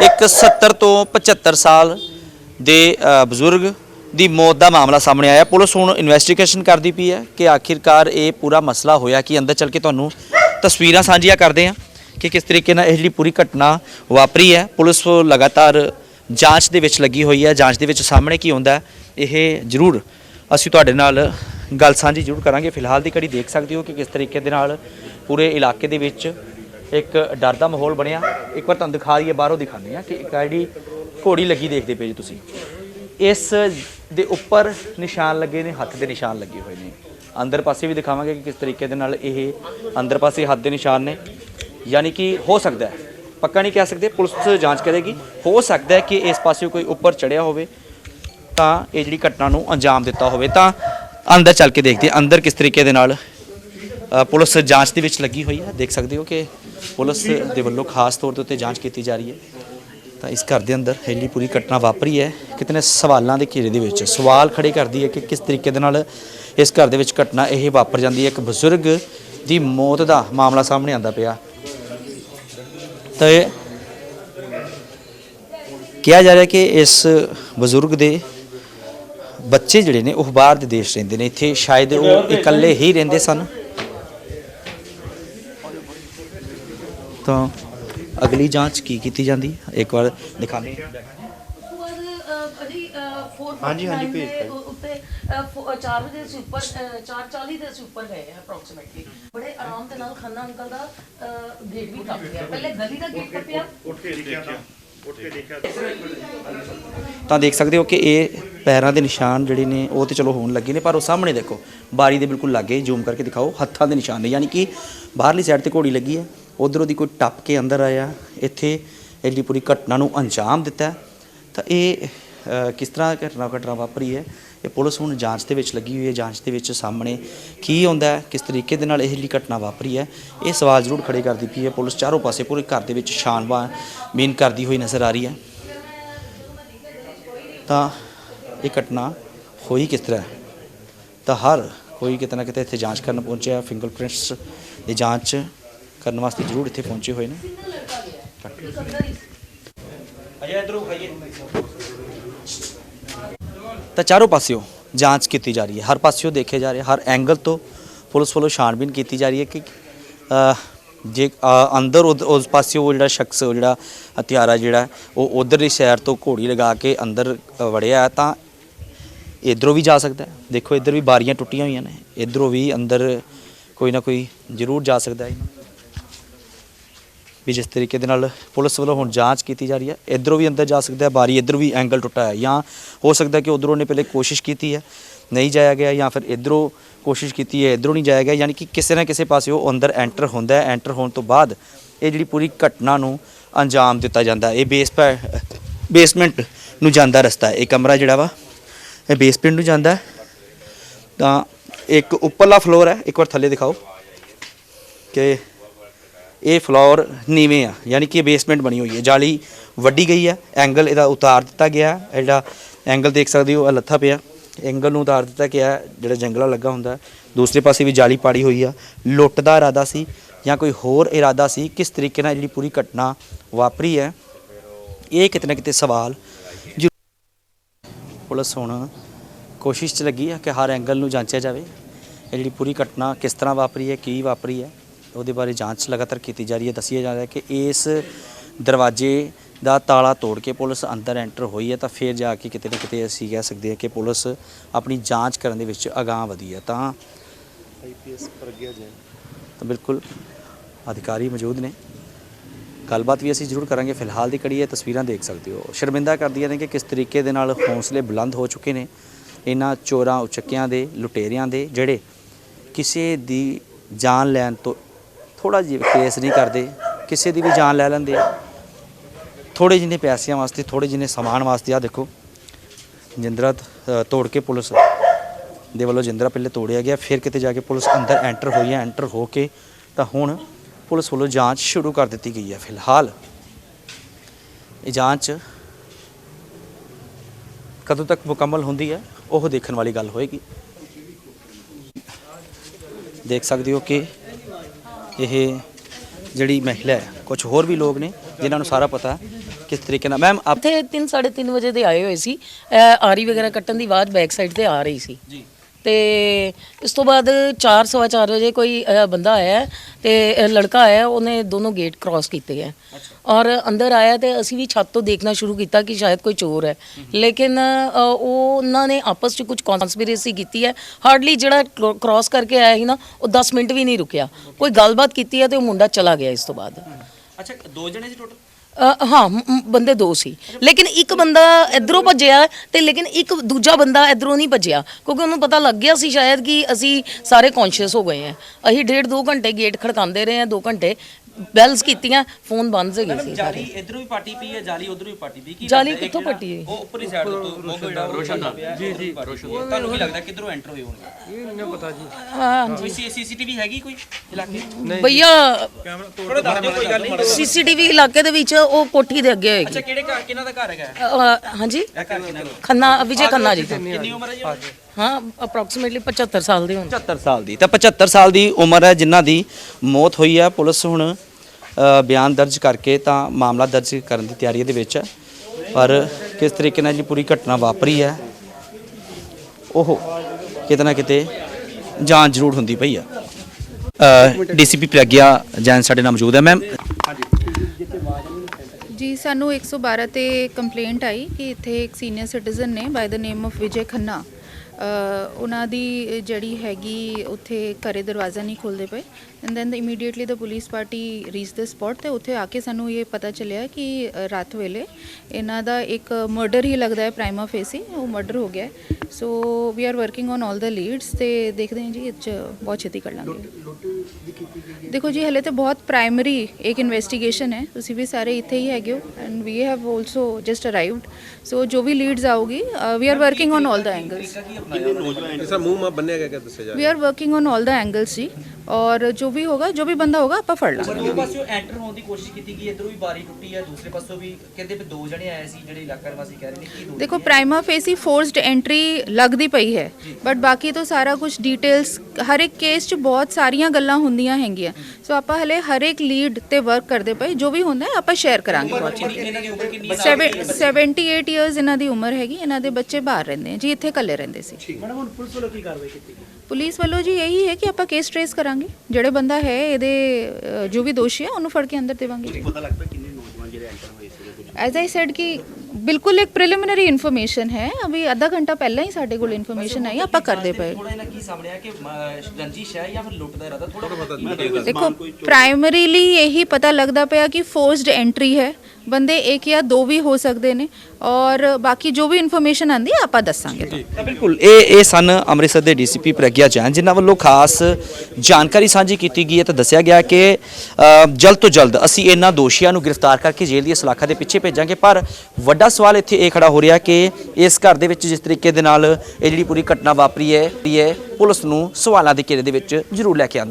ਇੱਕ 70 ਤੋਂ 75 ਸਾਲ ਦੇ ਬਜ਼ੁਰਗ ਦੀ ਮੌਤ ਦਾ ਮਾਮਲਾ ਸਾਹਮਣੇ ਆਇਆ। ਪੁਲਿਸ ਹੁਣ ਇਨਵੈਸਟੀਗੇਸ਼ਨ ਕਰਦੀ ਪਈ ਹੈ ਕਿ ਆਖਿਰਕਾਰ ਇਹ ਪੂਰਾ ਮਸਲਾ ਹੋਇਆ ਕਿ? ਅੰਦਰ ਚੱਲ ਕੇ ਤੁਹਾਨੂੰ ਤਸਵੀਰਾਂ ਸਾਂਝੀਆਂ ਕਰਦੇ ਹਾਂ ਕਿ ਕਿਸ ਤਰੀਕੇ ਨਾਲ ਇਹ ਜਿਹੜੀ ਪੂਰੀ ਘਟਨਾ ਵਾਪਰੀ ਹੈ। ਪੁਲਿਸ ਲਗਾਤਾਰ ਜਾਂਚ ਦੇ ਵਿੱਚ ਲੱਗੀ ਹੋਈ ਹੈ। ਜਾਂਚ ਦੇ ਵਿੱਚ ਸਾਹਮਣੇ ਕੀ ਹੁੰਦਾ ਇਹ ਜ਼ਰੂਰ ਅਸੀਂ ਤੁਹਾਡੇ ਨਾਲ ਗੱਲ ਸਾਂਝੀ ਜ਼ਰੂਰ ਕਰਾਂਗੇ। ਫਿਲਹਾਲ ਦੀ ਘੜੀ ਦੇਖ ਸਕਦੇ ਹੋ ਕਿ ਕਿਸ ਤਰੀਕੇ ਦੇ ਨਾਲ ਪੂਰੇ ਇਲਾਕੇ ਦੇ ਵਿੱਚ ਇੱਕ ਡਰ ਦਾ ਮਾਹੌਲ ਬਣਿਆ। ਇੱਕ ਵਾਰ ਤੁਹਾਨੂੰ ਦਿਖਾ ਦਈਏ, ਬਾਹਰੋਂ ਦਿਖਾਉਂਦੇ ਆ ਕਿ ਇੱਕ ਆਹ ਜਿਹੜੀ ਘੋੜੀ ਲੱਗੀ ਦੇਖਦੇ ਪਏ ਜੀ ਤੁਸੀਂ। ਇਸ ਦੇ ਉੱਪਰ ਨਿਸ਼ਾਨ ਲੱਗੇ ਨੇ, ਹੱਥ ਦੇ ਨਿਸ਼ਾਨ ਲੱਗੇ ਹੋਏ ਨੇ। ਅੰਦਰ ਪਾਸੇ ਵੀ ਦਿਖਾਵਾਂਗੇ ਕਿ ਕਿਸ ਤਰੀਕੇ ਦੇ ਨਾਲ ਇਹ ਅੰਦਰ ਪਾਸੇ ਹੱਥ ਦੇ ਨਿਸ਼ਾਨ ਨੇ। ਯਾਨੀ ਕਿ ਹੋ ਸਕਦਾ ਹੈ, ਪੱਕਾ ਨਹੀਂ ਕਹਿ ਸਕਦੇ, ਪੁਲਿਸ ਜਾਂਚ ਕਰੇਗੀ। ਹੋ ਸਕਦਾ ਹੈ ਕਿ ਇਸ ਪਾਸੇ ਕੋਈ ਉੱਪਰ ਚੜਿਆ ਹੋਵੇ, ਤਾਂ ਇਹ ਜਿਹੜੀ ਘਟਨਾ ਨੂੰ ਅੰਜਾਮ ਦਿੱਤਾ ਹੋਵੇ। ਤਾਂ ਅੰਦਰ ਚੱਲ ਕੇ ਦੇਖਦੇ ਅੰਦਰ ਕਿਸ ਤਰੀਕੇ ਦੇ ਨਾਲ ਪੁਲਿਸ ਜਾਂਚ ਦੇ ਵਿੱਚ ਲੱਗੀ ਹੋਈ ਹੈ। ਦੇਖ ਸਕਦੇ ਹੋ ਕਿ ਪੁਲਿਸ ਦੇ ਵੱਲੋਂ ਖਾਸ ਤੌਰ ਦੇ ਉੱਤੇ ਜਾਂਚ ਕੀਤੀ ਜਾ ਰਹੀ ਹੈ। ਤਾਂ ਇਸ ਘਰ ਦੇ ਅੰਦਰ ਹੇਲੀ ਪੂਰੀ ਘਟਨਾ ਵਾਪਰੀ ਹੈ। ਕਿਤਨੇ ਸਵਾਲਾਂ ਦੇ ਘੇਰੇ ਦੇ ਵਿੱਚ ਸਵਾਲ ਖੜੇ ਕਰਦੀ ਹੈ ਕਿ ਕਿਸ ਤਰੀਕੇ ਦੇ ਨਾਲ ਇਸ ਘਰ ਦੇ ਵਿੱਚ ਘਟਨਾ ਇਹ ਵਾਪਰ ਜਾਂਦੀ ਹੈ। ਇੱਕ ਬਜ਼ੁਰਗ ਦੀ ਮੌਤ ਦਾ ਮਾਮਲਾ ਸਾਹਮਣੇ ਆਂਦਾ ਪਿਆ। ਤਾਂ ਕਿਹਾ ਜਾ ਰਿਹਾ ਕਿ ਇਸ ਬਜ਼ੁਰਗ ਦੇ ਬੱਚੇ ਜਿਹੜੇ ਨੇ ਉਹ ਬਾਹਰ ਦੇ ਦੇਸ਼ ਰਹਿੰਦੇ ਨੇ। ਇੱਥੇ ਸ਼ਾਇਦ ਉਹ ਇਕੱਲੇ ਹੀ ਰਹਿੰਦੇ ਸਨ। ਤਾਂ ਅਗਲੀ ਜਾਂਚ ਕੀ ਕੀਤੀ ਜਾਂਦੀ? ਹੈ? ਇੱਕ ਵਾਰ ਦਿਖਾਣੇ ਹਾਂਜੀ, ਹਾਂਜੀ, ਭੇਜ ਦਿਓ। ਉੱਤੇ 4 ਵਜੇ ਅਸੀਂ ਉੱਪਰ 4:40 ਦੇ ਅਸੀਂ ਉੱਪਰ ਗਏ ਅਪਰੋਕਸੀਮੇਟਲੀ ਬੜੇ ਆਰਾਮ ਦੇ ਨਾਲ ਖੰਨਾ ਅੰਕਲ ਦਾ ਗੇਟ ਵੀ ਟੱਪ ਗਿਆ। ਪਹਿਲੇ ਗਲੀ ਦਾ ਗੇਟ ਟੱਪਿਆ। ਤਾਂ ਦੇਖ ਸਕਦੇ ਹੋ ਕਿ ਇਹ ਪੈਰਾਂ ਦੇ ਨਿਸ਼ਾਨ ਜਿਹੜੇ ਨੇ ਉਹ ਤੇ ਚਲੋ ਹੋਣ ਲੱਗੇ ਨੇ ਪਰ ਉਹ ਸਾਹਮਣੇ ਦੇਖੋ ਬਾਰੀ ਦੇ ਬਿਲਕੁਲ ਲਾਗੇ ਜ਼ੂਮ ਕਰਕੇ ਦਿਖਾਓ ਹੱਥਾਂ ਦੇ ਨਿਸ਼ਾਨ ਨੇ। ਯਾਨੀ ਕਿ ਬਾਹਰਲੀ ਸਾਈਡ ਤੇ ਘੋੜੀ ਲੱਗੀ ਹੈ। ਉਧਰੋਂ ਦੀ ਕੋਈ ਟੱਪ ਕੇ ਅੰਦਰ ਆਇਆ, ਇੱਥੇ ਇਹਦੀ ਪੂਰੀ ਘਟਨਾ ਨੂੰ ਅੰਜਾਮ ਦਿੱਤਾ। ਤਾਂ ਇਹ ਕਿਸ ਤਰ੍ਹਾਂ ਘਟਨਾ ਘਟਨਾ ਵਾਪਰੀ ਹੈ? ਇਹ ਪੁਲਿਸ ਹੁਣ ਜਾਂਚ ਦੇ ਵਿੱਚ ਲੱਗੀ ਹੋਈ ਹੈ। ਜਾਂਚ ਦੇ ਵਿੱਚ ਸਾਹਮਣੇ ਕੀ ਆਉਂਦਾ ਕਿਸ ਤਰੀਕੇ ਦੇ ਨਾਲ ਇਹ ਜਿਹੜੀ ਘਟਨਾ ਵਾਪਰੀ ਹੈ? ਇਹ ਸਵਾਲ ਜ਼ਰੂਰ ਖੜੇ ਕਰਦੀ ਪਈ ਹੈ। ਪੁਲਿਸ ਚਾਰੋਂ ਪਾਸੇ ਪੂਰੇ ਘਰ ਦੇ ਵਿੱਚ ਛਾਣਬੀਣ ਬੀਨ ਕਰਦੀ ਹੋਈ ਨਜ਼ਰ ਆ ਰਹੀ ਹੈ। ਤਾਂ ਇਹ ਘਟਨਾ ਹੋਈ ਕਿਸ ਤਰ੍ਹਾਂ ਤਾਂ ਹਰ ਕੋਈ ਕਿਤੇ ਨਾ ਕਿਤੇ ਇੱਥੇ ਜਾਂਚ ਕਰਨ ਪਹੁੰਚਿਆ। ਫਿੰਗਰਪ੍ਰਿੰਟਸ ਦੀ ਜਾਂਚ ਕਰਨ ਵਾਸਤੇ ਜ਼ਰੂਰ ਇੱਥੇ ਪਹੁੰਚੇ ਹੋਏ ਨੇ। ਤਾਂ ਚਾਰੋਂ ਪਾਸਿਓਂ ਜਾਂਚ ਕੀਤੀ ਜਾ ਰਹੀ ਹੈ। ਹਰ ਪਾਸਿਓਂ ਦੇਖੇ ਜਾ ਰਿਹਾ ਹਰ ਐਂਗਲ ਤੋਂ ਪੁਲਿਸ ਵੱਲੋਂ ਛਾਣਬੀਨ ਕੀਤੀ ਜਾ ਰਹੀ ਹੈ ਕਿ ਜੇ ਅੰਦਰ ਉਸ ਪਾਸਿਓਂ ਉਹ ਜਿਹੜਾ ਸ਼ਖਸ ਉਹ ਜਿਹੜਾ ਹਥਿਆਰਾ ਜਿਹੜਾ ਉਹ ਉਧਰਲੀ ਸਾਈਡ ਤੋਂ ਘੋੜੀ ਲਗਾ ਕੇ ਅੰਦਰ ਵੜਿਆ ਤਾਂ ਇਧਰੋਂ ਵੀ ਜਾ ਸਕਦਾ ਹੈ। ਦੇਖੋ ਇੱਧਰ ਵੀ ਬਾਰੀਆਂ ਟੁੱਟੀਆਂ ਹੋਈਆਂ ਨੇ। ਇਧਰੋਂ ਵੀ ਅੰਦਰ ਕੋਈ ਨਾ ਕੋਈ ਜ਼ਰੂਰ ਜਾ ਸਕਦਾ ਹੈ। ਵੀ ਜਿਸ ਤਰੀਕੇ ਦੇ ਨਾਲ ਪੁਲਿਸ ਵੱਲੋਂ ਹੁਣ ਜਾਂਚ ਕੀਤੀ ਜਾ ਰਹੀ ਹੈ, ਇਧਰੋਂ ਵੀ ਅੰਦਰ ਜਾ ਸਕਦਾ ਹੈ, ਬਾਰੀ ਇਧਰ ਵੀ ਐਂਗਲ ਟੁੱਟਾ ਹੈ ਜਾਂ ਹੋ ਸਕਦਾ ਕਿ ਉਧਰੋਂ ਨੇ ਪਹਿਲੇ ਕੋਸ਼ਿਸ਼ ਕੀਤੀ ਹੈ, ਨਹੀਂ ਜਾਇਆ ਗਿਆ ਜਾਂ ਫਿਰ ਇਧਰੋਂ ਕੋਸ਼ਿਸ਼ ਕੀਤੀ ਹੈ, ਇਧਰੋਂ ਨਹੀਂ ਜਾਇਆ ਗਿਆ, ਯਾਨੀ ਕਿ ਕਿਸੇ ਨਾ ਕਿਸੇ ਪਾਸੇ ਉਹ ਅੰਦਰ ਐਂਟਰ ਹੁੰਦਾ ਹੈ ਐਂਟਰ ਹੋਣ ਤੋਂ ਬਾਅਦ ਇਹ ਜਿਹੜੀ ਪੂਰੀ ਘਟਨਾ ਨੂੰ ਅੰਜਾਮ ਦਿੱਤਾ ਜਾਂਦਾ ਇਹ ਬੇਸ ਬੇਸਮੈਂਟ ਨੂੰ ਜਾਂਦਾ ਰਸਤਾ ਹੈ, ਇਹ ਕਮਰਾ ਜਿਹੜਾ ਵਾ, ਇਹ ਬੇਸਮੈਂਟ ਨੂੰ ਜਾਂਦਾ ਹੈ। ਤਾਂ ਇੱਕ ਉੱਪਰਲਾ ਫਲੋਰ ਹੈ, ਇੱਕ ਵਾਰ ਥੱਲੇ ਦਿਖਾਓ ਕਿ ਇਹ ਫਲੋਰ ਨੀਵੇਂ ਆ, ਯਾਨੀ ਕਿ ਇਹ ਬੇਸਮੈਂਟ ਬਣੀ ਹੋਈ ਹੈ। ਜਾਲੀ ਵੱਡੀ ਗਈ ਹੈ ਐਂਗਲ ਇਹਦਾ ਉਤਾਰ ਦਿੱਤਾ ਗਿਆ। ਇਹ ਜਿਹੜਾ ਐਂਗਲ ਦੇਖ ਸਕਦੇ ਹੋ ਲੱਥਾ ਪਿਆ। ਐਂਗਲ ਨੂੰ ਉਤਾਰ ਦਿੱਤਾ ਗਿਆ, ਜਿਹੜਾ ਜੰਗਲਾ ਲੱਗਾ ਹੁੰਦਾ। ਦੂਸਰੇ ਪਾਸੇ ਵੀ ਜਾਲੀ ਪਾੜੀ ਹੋਈ ਆ। ਲੁੱਟ ਦਾ ਇਰਾਦਾ ਸੀ, ਜਾਂ ਕੋਈ ਹੋਰ ਇਰਾਦਾ ਸੀ, ਕਿਸ ਤਰੀਕੇ ਨਾਲ ਜਿਹੜੀ ਪੂਰੀ ਘਟਨਾ ਵਾਪਰੀ ਹੈ? ਇਹ ਕਿਤੇ ਨਾ ਕਿਤੇ ਸਵਾਲ ਜ਼ਰੂਰ- ਪੁਲਿਸ ਹੁਣ ਕੋਸ਼ਿਸ਼ 'ਚ ਲੱਗੀ ਹੈ ਕਿ ਹਰ ਐਂਗਲ ਨੂੰ ਜਾਂਚਿਆ ਜਾਵੇ। ਇਹ ਜਿਹੜੀ ਪੂਰੀ ਘਟਨਾ ਕਿਸ ਤਰ੍ਹਾਂ ਵਾਪਰੀ ਹੈ, ਕੀ ਵਾਪਰੀ ਹੈ? ਉਹਦੇ ਬਾਰੇ ਜਾਂਚ ਲਗਾਤਾਰ ਕੀਤੀ ਜਾ ਰਹੀ ਹੈ। ਦੱਸਿਆ ਜਾ ਰਿਹਾ ਹੈ ਕਿ ਇਸ ਦਰਵਾਜ਼ੇ ਦਾ ਤਾਲਾ ਤੋੜ ਕੇ ਪੁਲਿਸ ਅੰਦਰ ਐਂਟਰ ਹੋਈ ਹੈ ਤਾਂ ਫਿਰ ਜਾ ਕੇ ਕਿਤੇ ਨਾ ਕਿਤੇ ਅਸੀਂ ਕਹਿ ਸਕਦੇ ਹਾਂ ਕਿ ਪੁਲਿਸ ਆਪਣੀ ਜਾਂਚ ਕਰਨ ਦੇ ਵਿੱਚ ਅਗਾਂਹ ਵਧੀ ਹੈ। ਤਾਂ ਆਈਪੀਐਸ ਪ੍ਰਗਿਆ ਜੈਨ। ਤਾਂ ਬਿਲਕੁਲ ਅਧਿਕਾਰੀ ਮੌਜੂਦ ਨੇ। ਗੱਲਬਾਤ ਵੀ ਅਸੀਂ ਜ਼ਰੂਰ ਕਰਾਂਗੇ। ਫਿਲਹਾਲ ਦੀ ਕੜੀ ਇਹ ਤਸਵੀਰਾਂ ਦੇਖ ਸਕਦੇ ਹੋ। ਸ਼ਰਮਿੰਦਾ ਕਰਦੀਆਂ ਨੇ ਕਿ ਕਿਸ ਤਰੀਕੇ ਦੇ ਨਾਲ ਹੌਸਲੇ ਬੁਲੰਦ ਹੋ ਚੁੱਕੇ ਨੇ ਇਹਨਾਂ ਚੋਰਾਂ ਉਚੱਕਿਆਂ ਦੇ ਲੁਟੇਰਿਆਂ ਦੇ ਜਿਹੜੇ ਕਿਸੇ ਦੀ ਜਾਨ ਲੈਣ ਤੋਂ ਥੋੜਾ ਜਿਹਾ ਕੇਸ ਨਹੀਂ ਕਰਦੇ, ਕਿਸੇ ਦੀ ਵੀ ਜਾਨ ਲੈ ਲੈਂਦੇ ਆ। ਥੋੜੇ ਜਿਹਨੇ ਪੈਸਿਆਂ ਵਾਸਤੇ ਥੋੜੇ ਜਿਹਨੇ ਸਮਾਨ ਵਾਸਤੇ ਆ ਦੇਖੋ, ਜਿੰਦਰਾ ਤੋੜ ਕੇ ਪੁਲਿਸ ਦੇ ਵੱਲੋਂ ਜਿੰਦਰਾ ਪਹਿਲੇ ਤੋੜਿਆ ਗਿਆ, ਫਿਰ ਕਿਤੇ ਜਾ ਕੇ ਪੁਲਿਸ ਅੰਦਰ ਐਂਟਰ ਹੋਈ ਹੈ, ਐਂਟਰ ਹੋ ਕੇ ਤਾਂ ਹੁਣ ਪੁਲਿਸ ਵੱਲੋਂ ਜਾਂਚ ਸ਼ੁਰੂ ਕਰ ਦਿੱਤੀ ਗਈ ਹੈ ਫਿਲਹਾਲ। ਇਹ ਜਾਂਚ ਕਦੋਂ ਤੱਕ ਮੁਕੰਮਲ ਹੁੰਦੀ ਹੈ, ਉਹ ਦੇਖਣ ਵਾਲੀ ਗੱਲ ਹੋਏਗੀ। ਦੇਖ ਸਕਦੇ ਹੋ ਕਿ ਇਹ ਜਿਹੜੀ ਮਹਿਲਾ ਹੈ ਕੁਝ ਹੋਰ ਵੀ ਲੋਕ ਨੇ ਜਿਨ੍ਹਾਂ ਨੂੰ ਸਾਰਾ ਪਤਾ ਕਿਸ ਤਰੀਕੇ ਨਾਲ ਮੈਮ ਆਪ ਇੱਥੇ 3 3:30 ਵਜੇ ਦੇ ਆਏ ਹੋਏ ਸੀ। ਅਹ ਆਰੀ ਵਗੈਰਾ ਕੱਟਣ ਦੀ ਆਵਾਜ਼ ਬੈਕ ਸਾਈਡ ਤੇ ਆ ਰਹੀ ਸੀ। ਜੀ। ਤੇ ਇਸ ਤੋਂ ਬਾਅਦ 4 ਸਵਾ ਚਾਰ ਵਜੇ ਕੋਈ ਬੰਦਾ ਆਇਆ ਤੇ ਲੜਕਾ ਆਇਆ ਉਹਨੇ ਦੋਨੋਂ ਗੇਟ ਕ੍ਰਾਸ ਕੀਤੇ ਹੈ ਔਰ ਅੰਦਰ ਆਇਆ ਤੇ ਅਸੀਂ ਵੀ ਛੱਤ ਤੋਂ ਦੇਖਣਾ ਸ਼ੁਰੂ ਕੀਤਾ ਕਿ ਸ਼ਾਇਦ ਕੋਈ ਚੋਰ ਹੈ। ਲੇਕਿਨ ਉਹ ਉਹਨਾਂ ਨੇ ਆਪਸ ਵਿੱਚ ਕੁਝ ਕਨਸਪੀਰੇਸੀ ਕੀਤੀ ਹੈ। ਹਾਰਡਲੀ ਜਿਹੜਾ ਕ੍ਰਾਸ ਕਰਕੇ ਆਇਆ ਸੀ ਨਾ ਉਹ 10 ਮਿੰਟ ਵੀ ਨਹੀਂ ਰੁਕਿਆ। ਕੋਈ ਗੱਲਬਾਤ ਕੀਤੀ ਹੈ ਤੇ ਉਹ ਮੁੰਡਾ ਚਲਾ ਗਿਆ ਇਸ ਤੋਂ ਬਾਅਦ। ਅੱਛਾ ਦੋ ਜਣੇ ਸੀ ਟੋਟਲ ਅ, ਹਾਂ ਮ- ਮ- ਬੰਦੇ ਦੋ ਸੀ। ਲੇਕਿਨ ਇੱਕ ਬੰਦਾ ਇਧਰੋਂ ਭੱਜਿਆ ਤੇ ਲੇਕਿਨ ਇੱਕ ਦੂਜਾ ਬੰਦਾ ਇਧਰੋਂ ਨਹੀਂ ਭੱਜਿਆ। ਕਿਉਂਕਿ ਉਹਨੂੰ ਪਤਾ ਲੱਗ ਗਿਆ ਸੀ ਸ਼ਾਇਦ ਕਿ ਅਸੀਂ ਸਾਰੇ ਕੌਨਸ਼ੀਅਸ ਹੋ ਗਏ ਹਾਂ। ਅਸੀਂ ਡੇਢ ਦੋ ਘੰਟੇ ਗੇਟ ਖੜਕਾਉਂਦੇ ਰਹੇ ਹਾਂ ਦੋ ਘੰਟੇ। ਬੈਲਸ ਕੀਤੀਆਂ ਫੋਨ ਬੰਦ ਸੀਗੇ ਸੀ ਜਾਲੀ ਇਧਰੋਂ ਵੀ ਪਾਰਟੀ ਪਈ ਹੈ ਜਾਲੀ ਉਧਰੋਂ ਵੀ ਪਾਰਟੀ ਪਈ ਕੀ ਜਾਲੀ ਲੱਗਦਾ ਕਿੱਥੋਂ ਜਿਹੜਾ- ਪੱਟੀ ਹੈ? ਉਹ ਉੱਪਰਲੀ ਸਾਈਡ ਤੋਂ ਮੋਗੋ ਜਿਹੜਾ ਰੋਸ਼ਨ ਦਾ ਜੀ ਜੀ। ਰੋਸ਼ਨ ਤੁਹਾਨੂੰ ਕੀ ਲੱਗਦਾ ਕਿੱਧਰੋਂ ਐਂਟਰ ਹੋਏ ਹੋਣਗੇ? ਹਾਂ ਕੋਈ ਸੀਸੀਟੀਵੀ ਹੈਗੀ ਕੋਈ ਇਲਾਕੇ? ਭਈਆ ਥੋੜਾ ਦੱਸ ਦਿਓ ਕੋਈ ਗੱਲ ਨਹੀਂ। ਸੀਸੀਟੀਵੀ ਇਲਾਕੇ ਦੇ ਵਿੱਚ ਉਹ ਕੋਠੀ ਦੇ ਅੱਗੇ ਅੱਛਾ ਹੋਏਗੀ ਕਿਹੜੇ ਘਰ ਕਿਹਨਾਂ ਦਾ ਘਰ ਹੈਗਾ? ਇਹ? ਅ, ਹਾਂਜੀ? ਇਹ ਘਰ ਕਿਹਨਾਂ ਦਾ? ਖੰਨਾ ਵਿਜੇ ਖੰਨਾ ਜੀ। ਕਿੰਨੀ ਉਮਰ ਹੈ ਜੀ ਹਾਂ ਅਪਰੋਕਸੀਮੇਟਲੀ 75 ਸਾਲ ਦੇ ਹੋਣ। 75 ਸਾਲ ਦੀ। ਤਾਂ 75 ਸਾਲ ਦੀ ਉਮਰ ਹੈ ਜਿਨ੍ਹਾਂ ਦੀ ਮੌਤ ਹੋਈ ਹੈ। ਪੁਲਿਸ ਹੁਣ ਅ, ਬਿਆਨ ਦਰਜ ਕਰਕੇ ਤਾਂ ਮਾਮਲਾ ਦਰਜ ਕਰਨ ਦੀ ਤਿਆਰੀ ਦੇ ਵਿੱਚ ਹੈ। ਪਰ ਕਿਸ ਤਰੀਕੇ ਨਾਲ ਜੀ ਪੂਰੀ ਘਟਨਾ ਵਾਪਰੀ ਹੈ ਉਹ ਕਿਤੇ ਨਾ ਕਿਤੇ ਜਾਂਚ ਜ਼ਰੂਰ ਹੁੰਦੀ ਪਈ ਆ। ਡੀਸੀਪੀ ਪ੍ਰਗਿਆ ਜੈਨ ਸਾਡੇ ਨਾਲ ਮੌਜੂਦ ਹੈ। ਮੈਮ ਜੀ ਸਾਨੂੰ 112 ਤੇ ਕੰਪਲੇਂਟ ਆਈ ਕਿ ਇੱਥੇ ਇੱਕ ਸੀਨੀਅਰ ਸਿਟੀਜ਼ਨ ਨੇ by the name of Vijay Khanna ਉਹਨਾਂ ਦੀ ਜਿਹੜੀ ਹੈਗੀ ਉੱਥੇ ਘਰੇ ਦਰਵਾਜ਼ਾ ਨਹੀਂ ਖੋਲਦੇ ਪਏ। And then immediately the police party reach the spot ਤੇ ਉੱਥੇ ਆ ਕੇ ਸਾਨੂੰ ਇਹ ਪਤਾ ਚੱਲਿਆ ਕਿ ਰਾਤ ਵੇਲੇ ਇਹਨਾਂ ਦਾ ਇੱਕ ਮਰਡਰ ਹੀ ਲੱਗਦਾ ਹੈ ਪ੍ਰਾਈਮਾ ਫੇਸੀ ਉਹ ਮਰਡਰ ਹੋ ਗਿਆ so we are working on all the leads ਤੇ ਦੇਖਦੇ ਹਾਂ ਜੀ ਇਹ 'ਚ ਬਹੁਤ ਛੇਤੀ ਕਰ ਲਾਂਗੇ। ਦੇਖੋ ਜੀ ਹਲੇ ਤਾਂ ਬਹੁਤ ਪ੍ਰਾਇਮਰੀ ਇੱਕ ਇਨਵੈਸਟੀਗੇਸ਼ਨ ਹੈ। ਤੁਸੀਂ ਵੀ ਸਾਰੇ ਇੱਥੇ ਹੀ ਹੈਗੇ ਹੋ and we have also just arrived so ਜੋ ਵੀ ਲੀਡਸ ਆਉਗੀ we are working on all the angles ਇਸਾ ਮੂੰਹ ਮਾ ਬੰਨਿਆ ਗਿਆ ਕਿ ਦੱਸਿਆ ਜਾ we are working on all the angles ਜੀ ਔਰ ਜੋ ਵੀ ਹੋਗਾ ਜੋ ਵੀ ਬੰਦਾ ਹੋਗਾ ਆਪਾਂ ਫੜ ਲਾਂਗੇ ਦੋ ਪਾਸਿਓਂ ਐਂਟਰ ਹੋਣ ਦੀ ਕੋਸ਼ਿਸ਼ ਕੀਤੀ ਗਈ ਇਧਰੋਂ ਵੀ ਬਾਰੀ ਟੁੱਟੀ ਹੈ ਦੂਸਰੇ ਪਾਸੋਂ ਵੀ ਕਹਿੰਦੇ ਵੀ ਦੋ ਜਣੇ ਆਏ ਸੀ ਜਿਹੜੇ ਇਲਾਕਾ ਨਿਵਾਸੀ ਕਹਿ ਰਹੇ ਨੇ ਕੀ ਦੋ ਦੇਖੋ ਪ੍ਰਾਈਮਾ ਫੇਸੀ ਫੋਰਸਡ ਐਂਟਰੀ ਲੱਗਦੀ ਪਈ ਹੈ ਬਟ ਬਾਕੀ ਤੋਂ ਸਾਰਾ ਕੁਝ ਡਿਟੇਲਸ ਹਰ ਇੱਕ ਕੇਸ 'ਚ ਬਹੁਤ ਸਾਰੀਆਂ ਗੱਲਾਂ ਹੁੰਦੀਆਂ ਹੈਗੀਆਂ ਸੋ ਆਪਾਂ ਹਲੇ ਹਰ ਇੱਕ ਲੀਡ ਤੇ ਵਰਕ ਕਰਦੇ ਪਏ ਜੋ ਵੀ ਹੁੰਦਾ ਹੈ ਆਪਾਂ ਸ਼ੇਅਰ ਕਰਾਂਗੇ ਬਹੁਤ ਕਿੰਨੀ ਇਹਨਾਂ ਦੀ ਉਮਰ ਕਿੰਨੀ ਹੈ Seven- 78 ਇਅਰਸ ਇਹਨਾਂ ਦੀ ਉਮਰ ਹੈਗੀ ਇਹਨਾਂ ਦੇ ਬੱਚੇ ਬਾਹਰ ਰਹਿੰਦੇ ਹੈ ਜੀ ਇੱਥੇ ਇਕੱਲੇ ਰਹਿੰਦੇ ਸੀ ਮੈਡਮ ਹੁਣ ਪੁਲਿਸ ਵੱਲੋਂ ਕੀ ਕਾਰਵਾਈ ਕੀਤੀ ਗਈ? ਪੁਲਿਸ ਵੱਲੋਂ ਜੀ ਇਹੀ ਹੈ ਕਿ ਆਪਾਂ ਕੇਸ ਟ੍ਰੇਸ ਕਰਾਂਗੇ। ਜਿਹੜੇ ਬੰਦਾ ਹੈ ਇਹਦੇ ਅ, ਜੋ ਵੀ ਦੋਸ਼ੀ ਹੈ ਉਹਨੂੰ ਫੜ ਕੇ ਅੰਦਰ ਦੇਵਾਂਗੇ। ਪਤਾ ਲੱਗਦਾ ਕਿੰਨੇ ਨੌਜਵਾਨ ਜਿਹੜੇ ਐਂਟਰ ਹੋਏ ਸੀ ਐਜ਼ ਆਈ ਸੈਡ ਕਿ ਬਿਲਕੁਲ ਇੱਕ ਪ੍ਰੀਲਿਮਿਨਰੀ ਇਨਫੋਰਮੇਸ਼ਨ ਹੈ। ਅਭੀ ਅੱਧਾ ਘੰਟਾ ਪਹਿਲਾਂ ਹੀ ਸਾਡੇ ਕੋਲ ਇਨਫੋਰਮੇਸ਼ਨ ਆਈ ਆਪਾਂ ਕਰਦੇ ਪਏ। ਥੋੜਾ ਇਹਨਾਂ ਕੀ ਸਾਹਮਣੇ ਆ ਕਿ ਮ- ਰੰਜਿਸ਼ ਹੈ ਜਾਂ ਫਿਰ ਲੁੱਟ ਦਾ ਇਰਾਦਾ ਥੋੜਾ ਪਤਾ ਦੇਖੋ ਪ੍ਰਾਇਮਰੀਲੀ ਇਹੀ ਪਤਾ ਲੱਗਦਾ ਪਿਆ ਕਿ ਫੋਰਸਡ ਐਂਟਰੀ ਹੈ। ਬੰਦੇ ਇੱਕ ਜਾਂ ਦੋ ਵੀ ਹੋ ਸਕਦੇ ਨੇ ਔਰ ਬਾਕੀ ਜੋ ਵੀ ਇਨਫੋਰਮੇਸ਼ਨ ਆਂਦੀ ਆਪਾਂ ਦੱਸਾਂਗੇ ਤੁਹਾਨੂੰ ਤਾਂ ਬਿਲਕੁਲ ਇਹ ਇਹ ਸਨ ਅੰਮ੍ਰਿਤਸਰ ਦੇ ਡੀਸੀਪੀ ਪ੍ਰਗਿਆ ਜੈਨ ਜਿਨ੍ਹਾਂ ਵੱਲੋਂ ਖਾਸ ਜਾਣਕਾਰੀ ਸਾਂਝੀ ਕੀਤੀ ਗਈ ਹੈ। ਤੇ ਦੱਸਿਆ ਗਿਆ ਕਿ ਅ, ਜਲਦ ਤੋਂ ਜਲਦ ਅਸੀਂ ਇਹਨਾਂ ਦੋਸ਼ੀਆਂ ਨੂੰ ਗ੍ਰਿਫਤਾਰ ਕਰਕੇ ਜੇਲ੍ਹ ਦੀ ਸਲਾਖਾਂ ਦੇ ਪਿੱਛੇ ਭੇਜਾਂਗੇ ਪਰ ਵੱਡਾ ਸਵਾਲ ਇੱਥੇ ਇਹ ਖੜਾ ਹੋ ਰਿਹਾ ਕਿ ਇਸ ਘਰ ਦੇ ਵਿੱਚ ਜਿਸ ਤਰੀਕੇ ਦੇ ਨਾਲ ਇਹ ਜਿਹੜੀ ਪੂਰੀ ਘਟਨਾ ਵਾਪਰੀ ਹੈ, ਇਹ ਪੁਲਿਸ ਨੂੰ ਸਵਾਲਾਂ ਦੇ ਘੇਰੇ ਦੇ ਵਿੱਚ ਜ਼ਰੂਰ ਲੈ ਕੇ ਆਂਦੀ ਹੈ।